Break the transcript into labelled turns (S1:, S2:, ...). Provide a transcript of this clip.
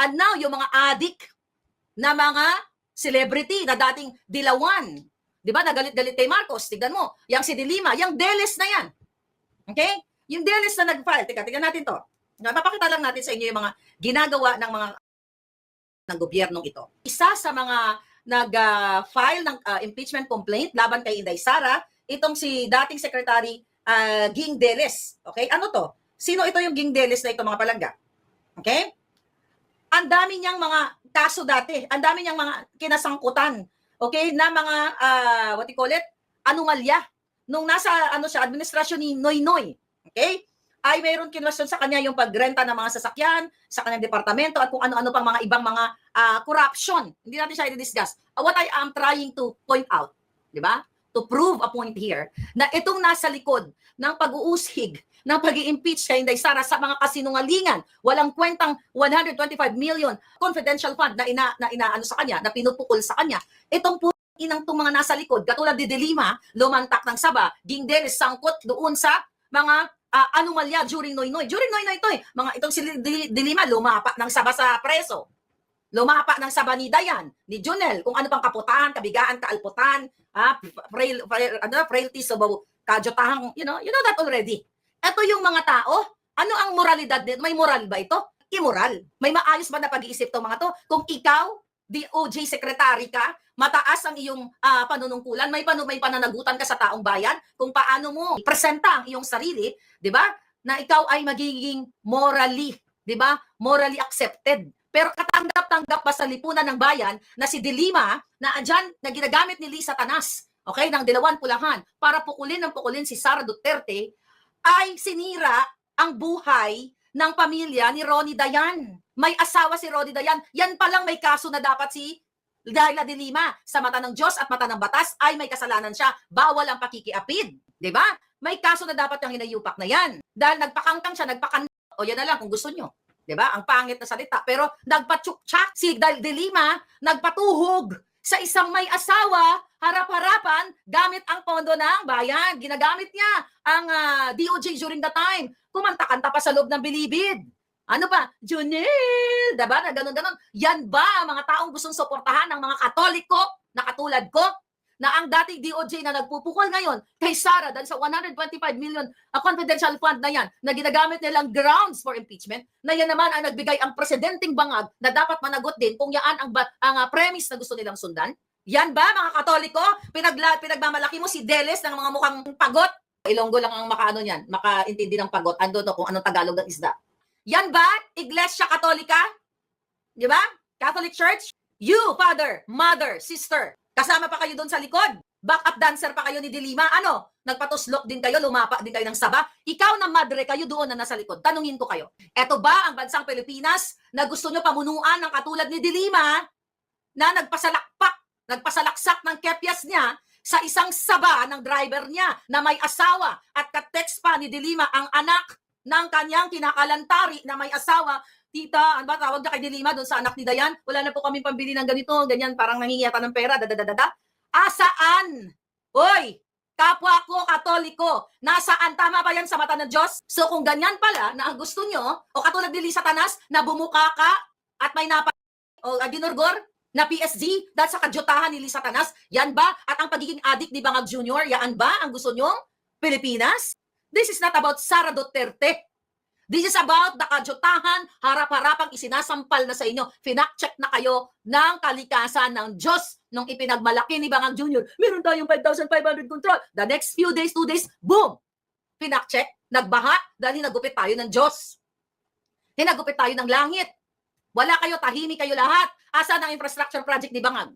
S1: And now, yung mga adik na mga celebrity na dating dilawan, di ba, nagalit-galit kay Marcos, tignan mo, yung si Dilima, yung Deles na yan. Okay? Yung Deles na nag-file, tika, tignan natin to. Mapapakita lang natin sa inyo yung mga ginagawa ng mga ng gobyernong ito. Isa sa mga nag-file ng uh, impeachment complaint laban kay Inday Sara, itong si dating Secretary uh, Ging Deles. Okay? Ano to? Sino ito yung Ging Deles na ito mga palangga? Okay? Ang dami niyang mga kaso dati. Ang dami niyang mga kinasangkutan. Okay? Na mga, uh, what you call it? Anomalya. Nung nasa ano siya, administrasyon ni Noy Noy. Okay? ay mayroon kinwestiyon sa kanya yung pagrenta ng mga sasakyan sa kanyang departamento at kung ano-ano pang mga ibang mga uh, corruption. Hindi natin siya i-discuss. Uh, what I am trying to point out, di ba? To prove a point here, na itong nasa likod ng pag-uusig ng pag impeach kay Inday Sara sa mga kasinungalingan, walang kwentang 125 million confidential fund na ina na inaano sa kanya, na pinupukol sa kanya. Itong po inang tong mga nasa likod, katulad ni Delima, lumantak ng Saba, Ging Dennis, sangkot doon sa mga uh, anomalya during Noynoy. During Noynoy ito eh, mga itong si Dilima, lumapa ng saba sa preso. Lumapa ng saba ni Dayan, ni Junel, kung ano pang kaputaan, kabigaan, kaalputan, ah, frail, frail, ano, frailties, so, kajotahan, you know, you know that already. Ito yung mga tao, ano ang moralidad nito? May moral ba ito? Immoral. May maayos ba na pag-iisip to mga to? Kung ikaw, DOJ secretary ka, mataas ang iyong uh, panunungkulan, may panu may pananagutan ka sa taong bayan kung paano mo presenta ang iyong sarili, 'di ba? Na ikaw ay magiging morally, 'di ba? Morally accepted. Pero katanggap-tanggap ba sa lipunan ng bayan na si Dilima na andyan na ginagamit ni Lisa Tanas, okay, ng Dilawan Pulahan para pukulin ng pukulin si Sara Duterte ay sinira ang buhay ng pamilya ni Ronnie Dayan. May asawa si Ronnie Dayan. Yan pa lang may kaso na dapat si Dahila de Lima. Sa mata ng Diyos at mata ng batas ay may kasalanan siya. Bawal ang pakikiapid. Ba? May kaso na dapat yung hinayupak na yan. Dahil nagpakangkang siya, nagpakan... O yan na lang kung gusto nyo. Di ba? Ang pangit na salita. Pero nagpatsukchak si Dahil de Lima, nagpatuhog sa isang may asawa, harap-harapan, gamit ang pondo ng bayan. Ginagamit niya ang uh, DOJ during the time. Kumanta-kanta pa sa loob ng bilibid. Ano pa? Junel! Diba? Na ganun-ganun. Yan ba ang mga taong gustong suportahan ng mga katoliko na katulad ko? Na ang dating DOJ na nagpupukol ngayon kay Sara dahil sa 125 million uh, confidential fund na yan na ginagamit nilang grounds for impeachment na yan naman ang nagbigay ang presidenteng bangag na dapat managot din kung yaan ang, ang uh, premise na gusto nilang sundan? Yan ba mga katoliko? Pinagla, pinagmamalaki mo si Deles ng mga mukhang pagot? Ilonggo lang ang makaano niyan, makaintindi ng pagot. Ando to kung anong Tagalog ng isda. Yan ba? Iglesia Katolika? Di ba? Catholic Church? You, father, mother, sister, kasama pa kayo doon sa likod. Backup dancer pa kayo ni Dilima. Ano? Nagpatuslok din kayo, lumapa din kayo ng saba. Ikaw na madre kayo doon na nasa likod. Tanungin ko kayo. Eto ba ang bansang Pilipinas na gusto nyo pamunuan ng katulad ni Dilima na nagpasalakpak, nagpasalaksak ng kepyas niya sa isang saba ng driver niya na may asawa at katext pa ni Dilima ang anak ng kanyang kinakalantari na may asawa, tita, ano ba tawag na kay Dilima doon sa anak ni Dayan? Wala na po kami pambili ng ganito, ganyan, parang nangingi yata ng pera, dadadadada. Asaan? Hoy, kapwa ko, katoliko, nasaan? Tama ba yan sa mata ng Diyos? So kung ganyan pala na ang gusto nyo, o katulad ni Lisa Tanas, na bumuka ka at may napa o uh, dinurgor na PSG dahil sa kadyutahan ni Lisa Tanas, yan ba? At ang pagiging adik ni Bangag Jr., yan ba ang gusto nyo? Pilipinas? This is not about Sara Duterte. This is about the kadyutahan, harap-harapang isinasampal na sa inyo. Finak-check na kayo ng kalikasan ng Diyos nung ipinagmalaki ni Bangang Jr. Meron tayong 5,500 control. The next few days, two days, boom! Finak-check, nagbaha dahil hinagupit tayo ng Diyos. Hinagupit tayo ng langit. Wala kayo, tahimik kayo lahat. Asa ang infrastructure project ni Bangag?